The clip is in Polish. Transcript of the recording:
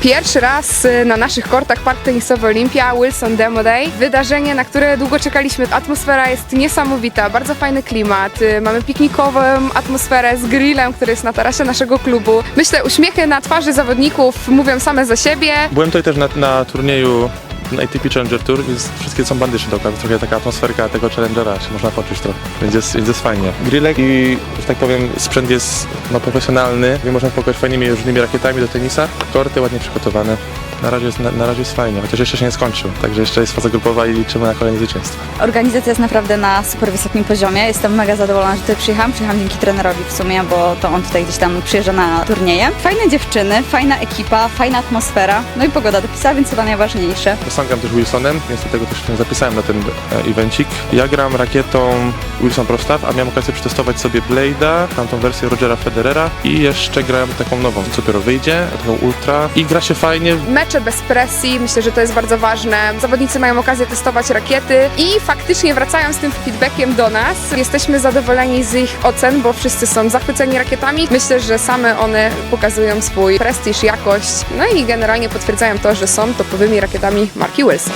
Pierwszy raz y, na naszych kortach Park Tenisowy Olimpia Wilson Demo Day. Wydarzenie, na które długo czekaliśmy. Atmosfera jest niesamowita, bardzo fajny klimat. Y, Mamy piknikową atmosferę z grillem, który jest na tarasie naszego klubu. Myślę, uśmiechy na twarzy zawodników mówią same za siebie. Byłem tutaj też na, na turnieju na ATP Challenger Tour, wszystkie są bandyszy dookoła, więc trochę taka atmosferka tego Challengera się można poczuć trochę, więc jest, więc jest fajnie. Grillek i, że tak powiem, sprzęt jest no, profesjonalny, i można pokojać fajnymi różnymi rakietami do tenisa, korty ładnie przygotowane. Na razie, jest, na, na razie jest fajnie, chociaż jeszcze się nie skończył, także jeszcze jest faza grupowa i liczymy na kolejne zwycięstwa. Organizacja jest naprawdę na super wysokim poziomie. Jestem mega zadowolona, że tutaj przyjechałam. Przyjechałam dzięki trenerowi w sumie, bo to on tutaj gdzieś tam przyjeżdża na turnieje. Fajne dziewczyny, fajna ekipa, fajna atmosfera. No i pogoda dopisała, więc chyba najważniejsze. Gram też Wilsonem, więc dlatego też się zapisałem na ten e, evencik. Ja gram rakietą Wilson Prostaw, a miałem okazję przetestować sobie Blade'a, tamtą wersję Rogera Federera i jeszcze grałem taką nową, co dopiero wyjdzie, taką Ultra i gra się fajnie. Bez presji, myślę, że to jest bardzo ważne. Zawodnicy mają okazję testować rakiety i faktycznie wracają z tym feedbackiem do nas. Jesteśmy zadowoleni z ich ocen, bo wszyscy są zachwyceni rakietami. Myślę, że same one pokazują swój prestiż, jakość, no i generalnie potwierdzają to, że są topowymi rakietami marki Wilson.